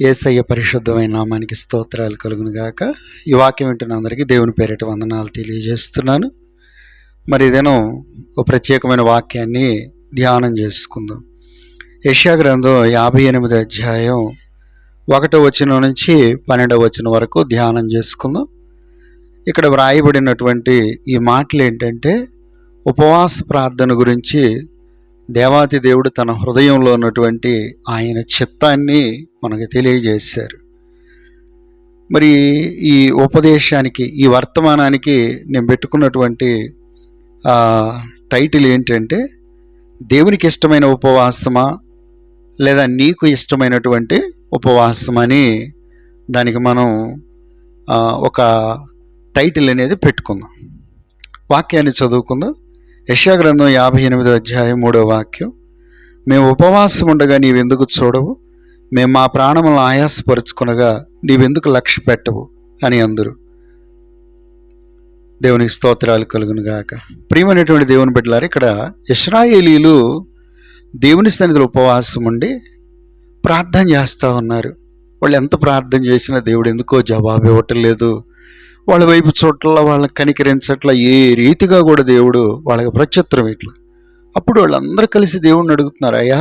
ఏసయ్య పరిశుద్ధమైన నామానికి స్తోత్రాలు కలుగును గాక ఈ వాక్యం వింటున్న అందరికీ దేవుని పేరిట వందనాలు తెలియజేస్తున్నాను. మరి ఇదేనో ఓ ప్రత్యేకమైన వాక్యాన్ని ధ్యానం చేసుకుందాం. యష్యా గ్రంథం యాభై ఎనిమిది అధ్యాయం ఒకటో వచనం నుంచి పన్నెండవ వచనం వరకు ధ్యానం చేసుకుందాం. ఇక్కడ వ్రాయబడినటువంటి ఈ మాటలు ఏంటంటే ఉపవాస ప్రార్థన గురించి దేవాతి దేవుడు తన హృదయంలో ఉన్నటువంటి ఆయన చిత్తాన్ని మనకు తెలియజేశారు. మరి ఈ ఉపదేశానికి ఈ వర్తమానానికి నేను పెట్టుకున్నటువంటి టైటిల్ ఏంటంటే దేవునికి ఇష్టమైన ఉపవాసమా లేదా నీకు ఇష్టమైనటువంటి ఉపవాసమా అని దానికి మనం ఒక టైటిల్ అనేది పెట్టుకుందాం. వాక్యాన్ని చదువుకుందాం. యశాగ్రంథం యాభై ఎనిమిదో అధ్యాయం మూడో వాక్యం. మేము ఉపవాసం ఉండగా నీవెందుకు చూడవు? మేము మా ప్రాణములను ఆయాసపరుచుకునగా నీవెందుకు లక్ష్య పెట్టవు? అని అందరు. దేవునికి స్తోత్రాలు కలుగునుగాక ప్రియమైనటువంటి దేవుని బిడ్డలారు ఇక్కడ ఇస్రాయేలీలు దేవుని సన్నిధిలో ఉపవాసం ఉండి ప్రార్థన చేస్తూ ఉన్నారు. వాళ్ళు ఎంత ప్రార్థన చేసినా దేవుడు ఎందుకో జవాబు ఇవ్వటం లేదు. వాళ్ళ వైపు చోట్ల వాళ్ళని కనికరించట్ల ఏ రీతిగా కూడా దేవుడు వాళ్ళకి ప్రత్యుత్తరం ఇట్లా. అప్పుడు వాళ్ళందరూ కలిసి దేవుడిని అడుగుతున్నారు అయ్యా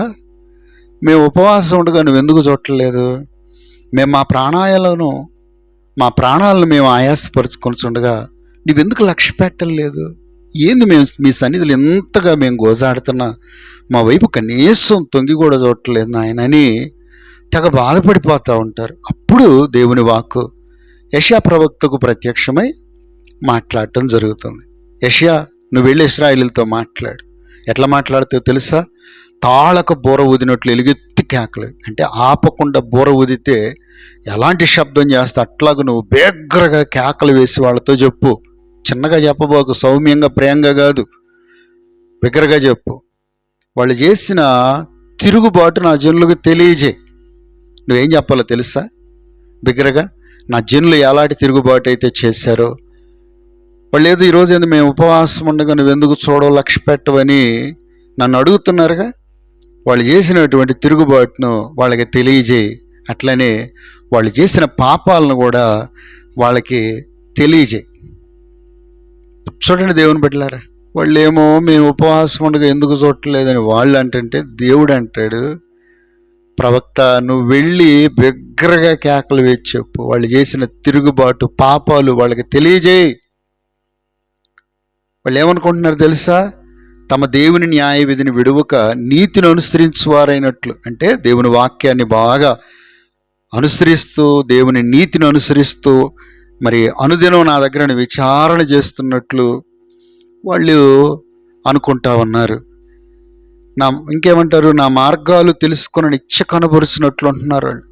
మేము ఉపవాసం ఉండగా నువ్వు ఎందుకు చూడట్లేదు? మేము మా ప్రాణాయాలను మా ప్రాణాలను మేము ఆయాసపరుచుకొనిచుండగా నువ్వెందుకు లక్ష్య పెట్టలేదు ఏంది మేము మీ సన్నిధులు ఎంతగా మేము గోజాడుతున్నా? మా వైపు కనీసం తొంగి కూడా చూడట్లేదు నాయనని తెగ బాధపడిపోతూ ఉంటారు. అప్పుడు దేవుని వాక్కు యషియా ప్రవక్తకు ప్రత్యక్షమై మాట్లాడటం జరుగుతుంది. యషియా నువ్వు వెళ్ళి ఇస్రాయిలతో మాట్లాడు. ఎట్లా మాట్లాడుతావు తెలుసా? తాళక బూర ఊదినట్లు ఎలుగెత్తి కేకలు. అంటే ఆపకుండా బూర ఊదితే ఎలాంటి శబ్దం చేస్తే అట్లాగ నువ్వు బేగ్రగా కేకలు వేసి వాళ్ళతో చెప్పు. చిన్నగా చెప్పబోకు సౌమ్యంగా ప్రేమగా కాదు. బిగ్గరగా చెప్పు. వాళ్ళు చేసిన తిరుగుబాటు నా జనులకు తెలియజే నువ్వేం చెప్పాలో తెలుసా? బిగ్గరగా? నా జనులు ఎలాంటి తిరుగుబాటు అయితే చేశారో? వాళ్ళు ఏదో ఈరోజు ఏంది మేము ఉపవాసం ఉండగా నువ్వు ఎందుకు చూడవు లక్ష్య పెట్టవని నన్ను అడుగుతున్నారుగా? వాళ్ళు చేసినటువంటి తిరుగుబాటును వాళ్ళకి తెలియజేయి. అట్లనే వాళ్ళు చేసిన పాపాలను కూడా వాళ్ళకి తెలియజేయి. చూడండి దేవుని బిడ్డలారా వాళ్ళు ఏమో మేము ఉపవాసం ఉండగా ఎందుకు చూడట్లేదని వాళ్ళు అంటే దేవుడు అంటాడు ప్రవక్త నువ్వు వెళ్ళి బిగ్గరగా కేకలు వేసి చెప్పు. వాళ్ళు చేసిన తిరుగుబాటు పాపాలు వాళ్ళకి తెలియజేయి. వాళ్ళు ఏమనుకుంటున్నారు తెలుసా? తమ దేవుని న్యాయ విధిని విడువక నీతిని అనుసరించువారైనట్లు అంటే దేవుని వాక్యాన్ని బాగా అనుసరిస్తూ దేవుని నీతిని అనుసరిస్తూ మరి అనుదినం నా దగ్గర విచారణ చేస్తున్నట్లు వాళ్ళు అనుకుంటా ఉన్నారు. నా ఇంకేమంటారు నా మార్గాలు తెలుసుకుని ఇచ్చ కనబరుచినట్లు అంటున్నారు వాళ్ళు.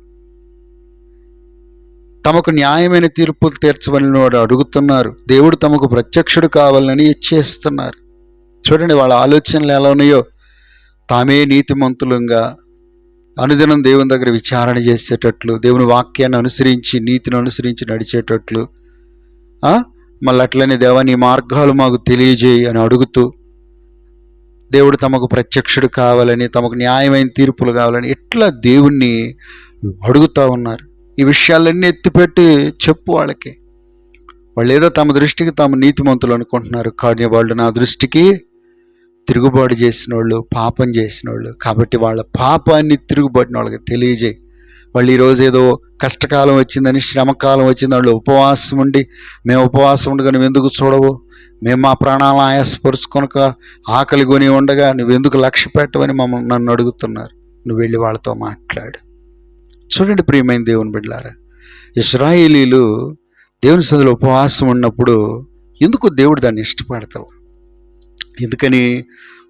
తమకు న్యాయమైన తీర్పులు తీర్చమని వాడు అడుగుతున్నారు. దేవుడు తమకు ప్రత్యక్షుడు కావాలని ఇచ్చేస్తున్నారు. చూడండి వాళ్ళ ఆలోచనలు ఎలా ఉన్నాయో. తామే నీతిమంతులంగా అనుదినం దేవుని దగ్గర విచారణ చేసేటట్లు దేవుని వాక్యాన్ని అనుసరించి నీతిని అనుసరించి నడిచేటట్లు మళ్ళీ అట్లనే దేవా నీ మార్గాలు మాకు తెలియజేయి అని అడుగుతూ దేవుడు తమకు ప్రత్యక్షుడు కావాలని తమకు న్యాయమైన తీర్పులు కావాలని ఎట్లా దేవుణ్ణి అడుగుతా ఉన్నారు? ఈ విషయాలన్నీ ఎత్తిపెట్టి చెప్పు వాళ్ళకి. వాళ్ళు ఏదో తమ దృష్టికి తాము నీతిమంతులు అనుకుంటున్నారు. కానీ వాళ్ళు నా దృష్టికి తిరుగుబాటు చేసిన వాళ్ళు పాపం చేసిన వాళ్ళు. కాబట్టి వాళ్ళ పాపాన్ని తిరుగుబాటున వాళ్ళకి తెలియజేయి. వాళ్ళు ఈరోజు ఏదో కష్టకాలం వచ్చిందని శ్రమకాలం వచ్చింది వాళ్ళు ఉపవాసం ఉండి మేము ఉపవాసం ఉండగా నువ్వు ఎందుకు చూడవు? మేము మా ప్రాణాలను ఆయాసపరుచుకొనక ఆకలి కొని ఉండగా నువ్వెందుకు లక్ష్య పెట్టవని మమ్మల్ని నన్ను అడుగుతున్నారు. నువ్వు వెళ్ళి వాళ్ళతో మాట్లాడు. చూడండి ప్రియమైన దేవుని బిడ్డలారా ఇస్రాయేలీలు దేవుని సందులో ఉపవాసం ఉన్నప్పుడు ఎందుకు దేవుడు దాన్ని ఇష్టపడతారు ఎందుకని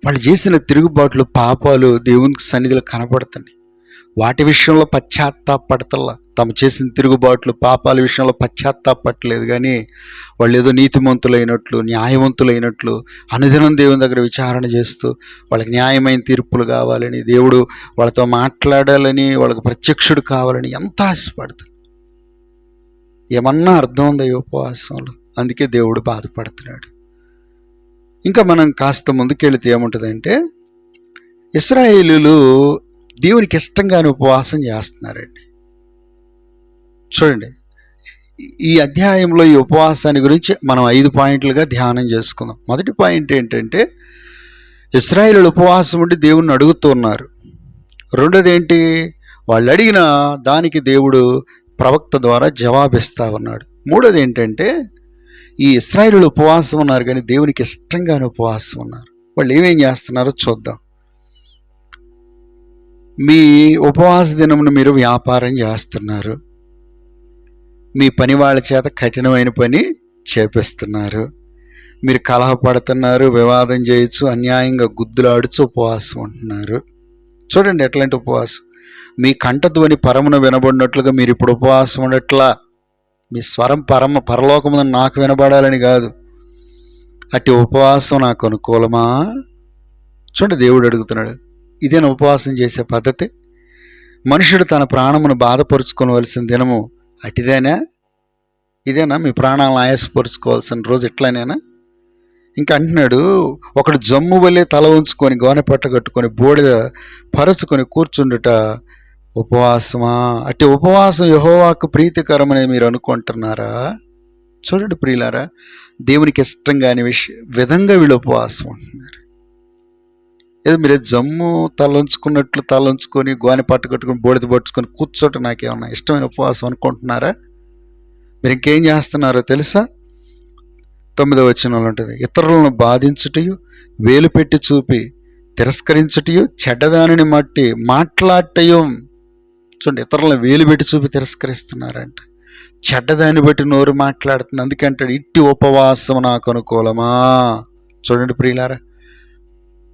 వాళ్ళు చేసిన తిరుగుబాట్లు పాపాలు దేవునికి సన్నిధిలో కనపడుతున్నాయి వాటి విషయంలో పశ్చాత్తాపడతల్లా తాము చేసిన తిరుగుబాట్లు పాపాల విషయంలో పశ్చాత్తాపట్టలేదు కానీ వాళ్ళు ఏదో నీతిమంతులైనట్లు న్యాయవంతులైనట్లు అనుదినం దేవుని దగ్గర విచారణ చేస్తూ వాళ్ళకి న్యాయమైన తీర్పులు కావాలని దేవుడు వాళ్ళతో మాట్లాడాలని వాళ్ళకి ప్రత్యక్షుడు కావాలని ఎంత ఆశపడుతుంది ఏమన్నా అర్థం ఉందా ఈ ఉపవాసంలో? అందుకే దేవుడు బాధపడుతున్నాడు. ఇంకా మనం కాస్త ముందుకెళితే ఏముంటుందంటే ఇస్రాయేలీలు దేవునికి ఇష్టంగానే ఉపవాసం చేస్తున్నారండి. చూడండి ఈ అధ్యాయంలో ఈ ఉపవాసాన్ని గురించి మనం ఐదు పాయింట్లుగా ధ్యానం చేసుకుందాం. మొదటి పాయింట్ ఏంటంటే ఇస్రాయిల్ ఉపవాసం ఉండి దేవుణ్ణి అడుగుతున్నారు రెండోది ఏంటి వాళ్ళు అడిగిన దానికి దేవుడు ప్రవక్త ద్వారా జవాబిస్తా ఉన్నాడు. మూడోది ఏంటంటే ఈ ఇస్రాయిల్ ఉపవాసం ఉన్నారు కానీ దేవునికి ఇష్టంగానే ఉపవాసం ఉన్నారు. వాళ్ళు ఏమేం చేస్తున్నారో చూద్దాం. మీ ఉపవాస దినమును మీరు వ్యాపారం చేస్తున్నారు. మీ పని వాళ్ళ చేత కఠినమైన పని చేపిస్తున్నారు. మీరు కలహపడుతున్నారు వివాదం చేయొచ్చు అన్యాయంగా గుద్దులాడుచు ఉపవాసం ఉంటున్నారు. చూడండి ఎట్లాంటి ఉపవాసం. మీ కంఠధ్వని పరమును వినబడినట్లుగా మీరు ఇప్పుడు ఉపవాసం ఉండట్లా. మీ స్వరం పరమ పరలోకమున నాకు వినబడాలని కాదు. అట్టి ఉపవాసం నాకు అనుకూలమా? చూడండి దేవుడు అడుగుతున్నాడు. ఇదేనా ఉపవాసం చేసే పద్ధతి? మనుషుడు తన ప్రాణమును బాధపరుచుకోవలసిన దినము అటిదేనా? ఇదేనా? మీ ప్రాణాలను ఆయాసపరుచుకోవాల్సిన రోజు ఎట్లనేనా? ఇంకా అంటున్నాడు ఒకడు జమ్ము వల్లే తల ఉంచుకొని గోనె పట్ట కట్టుకొని బోడిద పరుచుకొని కూర్చుండుట ఉపవాసమా? అట్టి ఉపవాసం యహోవాకు ప్రీతికరమని మీరు అనుకుంటున్నారా? చూడండి ప్రియులారా దేవునికి ఇష్టం కాని విషయం విధంగా వీళ్ళు ఉపవాసం అంటున్నారు ఏదో మీరు జమ్ము తలంచుకున్నట్లు తలంచుకొని గోని పట్టు కట్టుకొని బూడిద పట్టుకొని కూర్చోటం నాకేమన్నా ఇష్టమైన ఉపవాసం అనుకుంటున్నారా? మీరు ఇంకేం చేస్తున్నారో తెలుసా? తొమ్మిదో వచనంలో ఉంటుంది ఇతరులను బాధించుటయు వేలు పెట్టి చూపి తిరస్కరించుటయు చెడ్డదానిని మట్టి మాట్లాడటయం చూడండి ఇతరులను వేలు పెట్టి చూపి తిరస్కరిస్తున్నారంట. చెడ్డదాన్ని బట్టి నోరు మాట్లాడుతుంది అందుకంటాడు ఇట్టి ఉపవాసం నాకు అనుకూలమా? చూడండి ప్రియులారా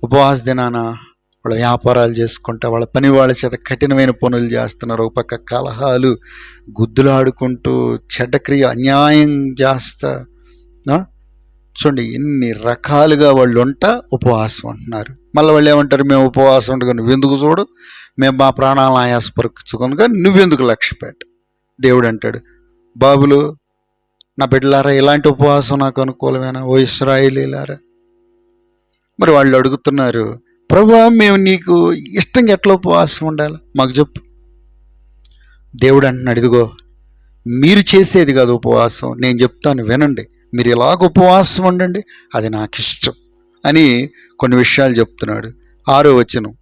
ఉపవాస దినాన వాళ్ళ వ్యాపారాలు చేసుకుంటా వాళ్ళ పని వాళ్ళ చేత కఠినమైన పనులు చేస్తున్నారు. ఒక పక్క కలహాలు గుద్దులాడుకుంటూ చెడ్డక్రియ అన్యాయం చేస్తా చూడండి ఎన్ని రకాలుగా వాళ్ళు ఉంటా ఉపవాసం అంటున్నారు మళ్ళీ వాళ్ళు ఏమంటారు మేము ఉపవాసం ఉండగా నువ్వు ఎందుకు చూడు? మేము మా ప్రాణాలను ఆయాసపరచుకొనగా నువ్వెందుకు లక్ష్య పెట్ట దేవుడు అంటాడు బాబులు నా బిడ్డలారా ఇలాంటి ఉపవాసం నాకు అనుకూలమేనా? ఓ ఇస్రాయిలీలారా మరి వాళ్ళు అడుగుతున్నారు ప్రభా మేము నీకు ఇష్టంగా ఎట్లా ఉపవాసం ఉండాలి? మాకు చెప్పు. దేవుడు అంటున్నాడు ఇదిగో మీరు చేసేది కాదు ఉపవాసం నేను చెప్తాను వినండి. మీరు ఇలాగ ఉపవాసం ఉండండి అది నాకు ఇష్టం. అని కొన్ని విషయాలు చెప్తున్నాడు. ఆరో వచనం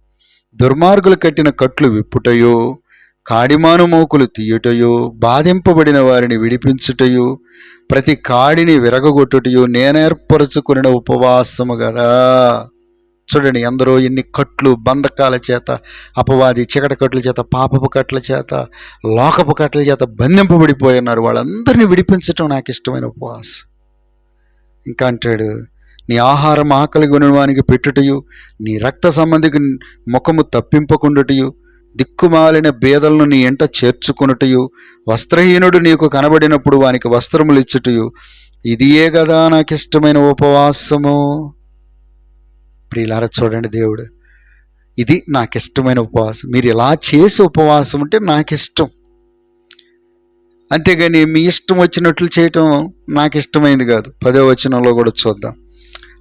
దుర్మార్గులు కట్టిన కట్లు విప్పుటయో కాడిమాను మోకులు తీయుటయో బాధింపబడిన వారిని విడిపించుటయో ప్రతి కాడిని విరగగొట్టుటయో నేనేర్పరచుకున్న ఉపవాసము కదా చూడండి ఎందరో ఎన్ని కట్లు బంధకాల చేత అపవాది చికట కట్ల చేత పాపపు కట్ల చేత లోకపు కట్ల చేత బంధింపబడిపోయి ఉన్నారు వాళ్ళందరినీ విడిపించటం నాకు ఇష్టమైన ఉపవాసం. ఇంకా అంటాడు నీ ఆహారం ఆకలి గుణవానికి పెట్టుటయు నీ రక్త సంబంధికి ముఖము తప్పింపకుండుటయు దిక్కుమాలిన బేదలను నీ ఎంట చేర్చుకొనుటయు వస్త్రహీనుడు నీకు కనబడినప్పుడు వానికి వస్త్రములు ఇచ్చుటయు. ఇదియే కదా నాకు ఇష్టమైన ఉపవాసము. ప్రియులారా చూడండి దేవుడు. ఇది నాకు ఇష్టమైన ఉపవాసం. మీరు ఇలా చేసి ఉపవాసం ఉంటే నాకు ఇష్టం అంతేగాని మీ ఇష్టం వచ్చినట్లు చేయటం నాకు ఇష్టమైంది కాదు. పదో వచనంలో కూడా చూద్దాం.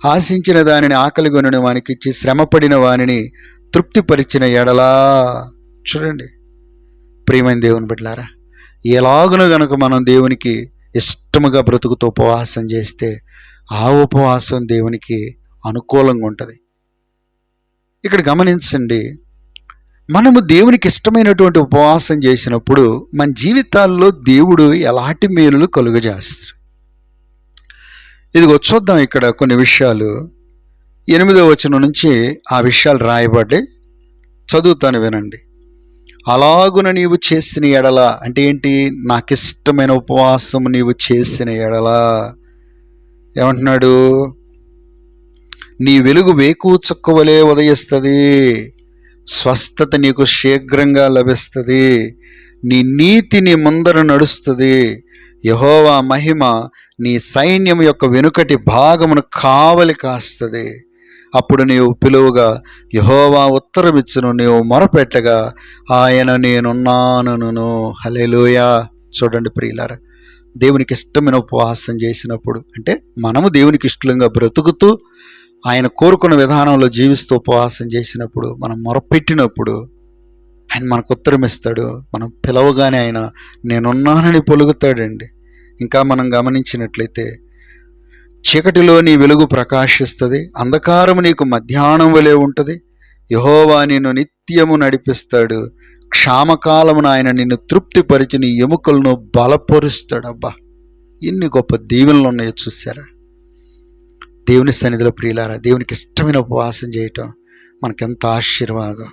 ఆశించిన దానిని ఆకలి కొనిన వానికి ఇచ్చి శ్రమపడిన వానిని తృప్తిపరిచిన ఎడలా చూడండి. ప్రియమైన దేవుని బిడ్డలారా ఎలాగున గనుక మనం దేవునికి ఇష్టముగా బ్రతుకుతూ ఉపవాసం చేస్తే ఆ ఉపవాసం దేవునికి అనుకూలంగా ఉంటుంది. ఇక్కడ గమనించండి మనము దేవునికి ఇష్టమైనటువంటి ఉపవాసం చేసినప్పుడు మన జీవితాల్లో దేవుడు ఎలాంటి మేలులు కలుగజేస్తారు? ఇది చూద్దాం ఇక్కడ కొన్ని విషయాలు. ఎనిమిదో వచనం నుంచి ఆ విషయాలు రాయబడ్డాయి చదువుతాను వినండి. అలాగున నీవు చేసిన ఎడల అంటే ఏంటి? నాకు ఇష్టమైన ఉపవాసం నీవు చేసిన ఎడల. ఏమంటున్నాడు? నీ వెలుగు వేకు చుక్కవలే ఉదయిస్తుంది. స్వస్థత నీకు శీఘ్రంగా లభిస్తుంది. నీ నీతి నీ ముందర నడుస్తుంది. యహోవా మహిమ నీ సైన్యం యొక్క వెనుకటి భాగమును కావలి కాస్తుంది. అప్పుడు నీవు పిలువుగా యహోవా ఉత్తరమిచ్చును నీవు మొరపెట్టగా ఆయన నేనున్నాను హలేలుయా చూడండి ప్రియులారా దేవునికి ఇష్టమైన ఉపవాసం చేసినప్పుడు అంటే మనము దేవునికి ఇష్టంగా బ్రతుకుతూ ఆయన కోరుకున్న విధానంలో జీవిస్తూ ఉపవాసం చేసినప్పుడు మనం మొరపెట్టినప్పుడు ఆయన మనకు ఉత్తరం ఇస్తాడు మనం పిలవగానే ఆయన నేనున్నానని పొలుగుతాడండి. ఇంకా మనం గమనించినట్లయితే చీకటిలో నీ వెలుగు ప్రకాశిస్తుంది అంధకారము నీకు మధ్యాహ్నం వలె ఉంటుంది. యహోవా నిన్ను నిత్యము నడిపిస్తాడు. క్షామకాలమున ఆయన నిన్ను తృప్తిపరిచి నీ ఎముకలను బలపరుస్తాడబ్బా. ఇన్ని ఎన్ని గొప్ప దీవెనలు ఉన్నాయో చూసారా దేవుని సన్నిధిలో ప్రియులారా దేవునికి ఇష్టమైన ఉపవాసం చేయటం మనకెంత ఆశీర్వాదం.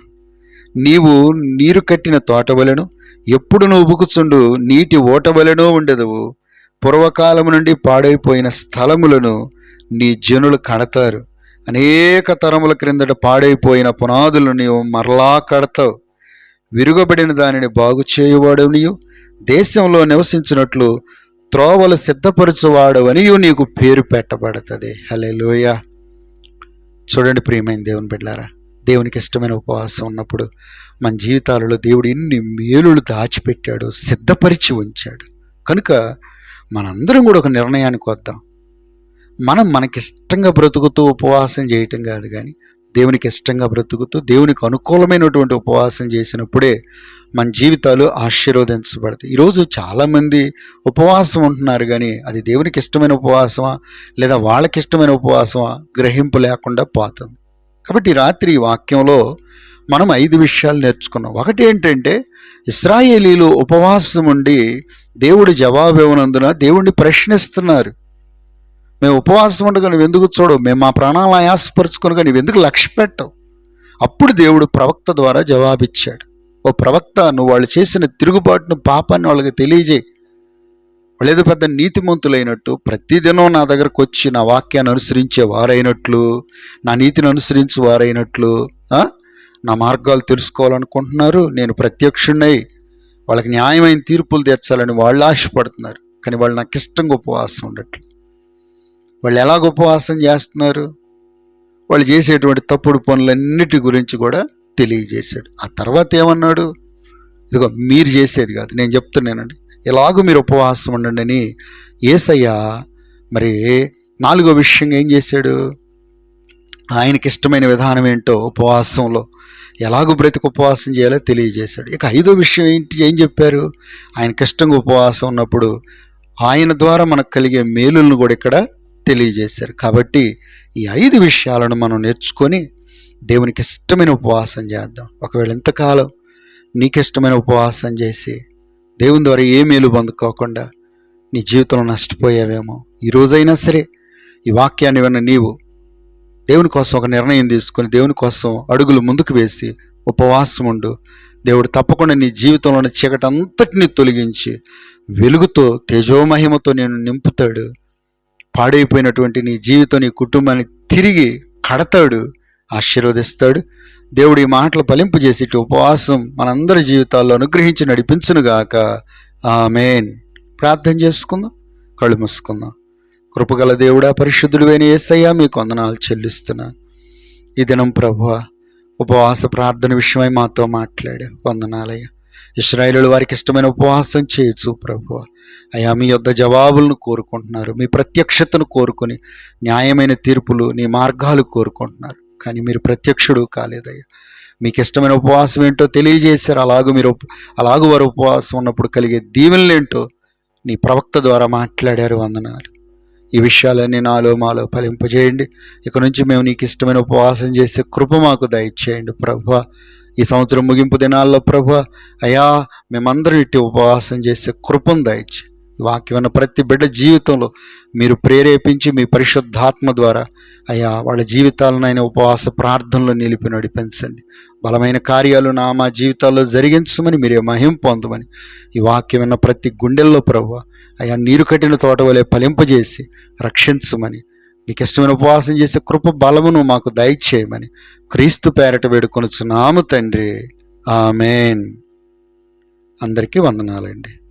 నీవు నీరు కట్టిన తోటవలెను ఎప్పుడు నువ్వు ఉబుకుచుండు నీటి ఓటవలెనో ఉండదు పూర్వకాలము నుండి పాడైపోయిన స్థలములను నీ జనులు కడతారు. అనేక తరముల క్రిందట పాడైపోయిన పునాదులను నీవు మరలా కడతావు. విరుగబడిన దానిని బాగు చేయువాడు నీవు దేశంలో నివసించినట్లు త్రోవలు సిద్ధపరచువాడు అనియు నీకు పేరు పెట్టబడుతుంది. హలే చూడండి ప్రియమైన దేవుని బిడ్డారా దేవునికి ఇష్టమైన ఉపవాసం ఉన్నప్పుడు మన జీవితాలలో దేవుడు ఎన్ని మేలులు దాచిపెట్టాడు సిద్ధపరిచి ఉంచాడు. కనుక మనందరం కూడా ఒక నిర్ణయానికి వద్దాం. మనం మనకిష్టంగా బ్రతుకుతూ ఉపవాసం చేయటం కాదు కానీ దేవునికి ఇష్టంగా బ్రతుకుతూ దేవునికి అనుకూలమైనటువంటి ఉపవాసం చేసినప్పుడే మన జీవితాలు ఆశీర్వదించబడతాయి. ఈరోజు చాలామంది ఉపవాసం ఉంటున్నారు కానీ అది దేవునికి ఇష్టమైన ఉపవాసమా లేదా వాళ్ళకి ఇష్టమైన ఉపవాసమా గ్రహింపు లేకుండా పోతుంది. కాబట్టి రాత్రి ఈ వాక్యంలో మనం ఐదు విషయాలు నేర్చుకున్నాం. ఒకటి ఏంటంటే ఇస్రాయేలీలు ఉపవాసం ఉండి దేవుడి జవాబు ఇవ్వనందున దేవుడిని ప్రశ్నిస్తున్నారు. మేము ఉపవాసం ఉండగా నువ్వు ఎందుకు చూడవు? మేము మా ప్రాణాలను ఆయాసపరుచుకునగా నువ్వు ఎందుకు లక్ష్య పెట్టవు? అప్పుడు దేవుడు ప్రవక్త ద్వారా జవాబిచ్చాడు ఓ ప్రవక్త నువ్వు వాళ్ళు చేసిన తిరుగుబాటును పాపాన్ని వాళ్ళకి తెలియజేయి. వాళ్ళు ఏదో పెద్ద నీతిమంతులైనట్టు ప్రతిదినం నా దగ్గరకు వచ్చి నా వాక్యాన్ని అనుసరించే వారైనట్లు నా నీతిని అనుసరించే వారైనట్లు నా మార్గాలు తెలుసుకోవాలనుకుంటున్నారు. నేను ప్రత్యక్షుణ్ణై వాళ్ళకి న్యాయమైన తీర్పులు తీర్చాలని వాళ్ళు ఆశపడుతున్నారు. కానీ వాళ్ళు నాకు ఇష్టంగా ఉపవాసం ఉండట్లేదు. వాళ్ళు ఎలాగ ఉపవాసం చేస్తున్నారు? వాళ్ళు చేసేటువంటి తప్పుడు పనులన్నిటి గురించి కూడా తెలియజేశాడు. ఆ తర్వాత ఏమన్నాడు? ఇదిగో మీరు చేసేది కాదు. నేను చెప్తున్నానండి. ఎలాగో మీరు ఉపవాసం ఉండండి అని ఏసయ్య మరి నాలుగో విషయంగా ఏం చేశాడు? ఆయనకి ఇష్టమైన విధానం ఏంటో ఉపవాసంలో ఎలాగో బ్రతికి ఉపవాసం చేయాలో తెలియజేశాడు. ఇక ఐదో విషయం ఏంటి ఏం చెప్పారు? ఆయనకి ఇష్టంగా ఉపవాసం ఉన్నప్పుడు ఆయన ద్వారా మనకు కలిగే మేలులను కూడా ఇక్కడ తెలియజేశారు. కాబట్టి ఈ ఐదు విషయాలను మనం నేర్చుకొని దేవునికి ఇష్టమైన ఉపవాసం చేద్దాం. ఒకవేళ ఎంతకాలం నీకు ఇష్టమైన ఉపవాసం చేసి దేవుని ద్వారా ఏ మేలు పొందుకోకుండా నీ జీవితంలో నష్టపోయావేమో ఈ సరే ఈ వాక్యాన్ని విన్న నీవు దేవుని కోసం ఒక నిర్ణయం తీసుకొని దేవుని కోసం అడుగులు ముందుకు వేసి ఉపవాసం ఉండు. దేవుడు తప్పకుండా నీ జీవితంలోని చీకటి అంతటిని తొలగించి వెలుగుతో తేజోమహిమతో నేను నింపుతాడు. పాడైపోయినటువంటి నీ జీవితం నీ కుటుంబాన్ని తిరిగి కడతాడు ఆశీర్వదిస్తాడు. దేవుడు ఈ మాటలు ఫలింపు చేసి ఉపవాసం మనందరి జీవితాల్లో అనుగ్రహించి నడిపించునుగాక. ఆమెన్. ప్రార్థన చేసుకుందాం కళ్ళు మూసుకుందాం. కృపగల దేవుడా పరిశుద్ధుడువైన ఏసయ్యా మీ వందనాలు చెల్లిస్తున్నాను ఈ దినం ప్రభువ ఉపవాస ప్రార్థన విషయమై మాతో మాట్లాడే వందనాలయ్యా. ఇస్రాయేలు వారికి ఇష్టమైన ఉపవాసం చేయొచ్చు ప్రభువ. అయా మీ యొద్ద జవాబులను కోరుకుంటున్నారు. మీ ప్రత్యక్షతను కోరుకుని న్యాయమైన తీర్పులు నీ మార్గాలు కోరుకుంటున్నారు. కానీ మీరు ప్రత్యక్షుడు కాలేదయ్యా. మీకు ఇష్టమైన ఉపవాసం ఏంటో తెలియజేశారు. అలాగూ మీరు అలాగూ వారు ఉపవాసం ఉన్నప్పుడు కలిగే దీవెనలేంటో నీ ప్రవక్త ద్వారా మాట్లాడారు. వందనాలు. ఈ విషయాలన్నీ నాలో మాలో ఫలింపజేయండి. ఇక నుంచి మేము నీకు ఇష్టమైన ఉపవాసం చేసే కృప మాకు దయచేయండి ప్రభు. ఈ సంవత్సరం ముగింపు దినాల్లో ప్రభు అయా మేమందరం ఇట్టి ఉపవాసం చేసే కృపను దయచేయండి ఈ వాక్యం ఉన్న ప్రతి బిడ్డ జీవితంలో మీరు ప్రేరేపించి మీ పరిశుద్ధాత్మ ద్వారా అయ్యా వాళ్ళ జీవితాలను ఆయన ఉపవాస ప్రార్థనలో నిలిపి నడిపించండి. బలమైన కార్యాలు నా మా జీవితాల్లో జరిగించమని మీరే మహిం పొందమని ఈ వాక్యం విన్న ప్రతి గుండెల్లో ప్రభు అయ్యా నీరు కట్టిన తోట వలె ఫలింపజేసి రక్షించమని మీకు ఇష్టమైన ఉపవాసం చేసే కృప బలమును మాకు దయచేయమని క్రీస్తు పేరట వేడుకొనుచున్నాము తండ్రి. ఆమెన్. అందరికీ వందనాలండి.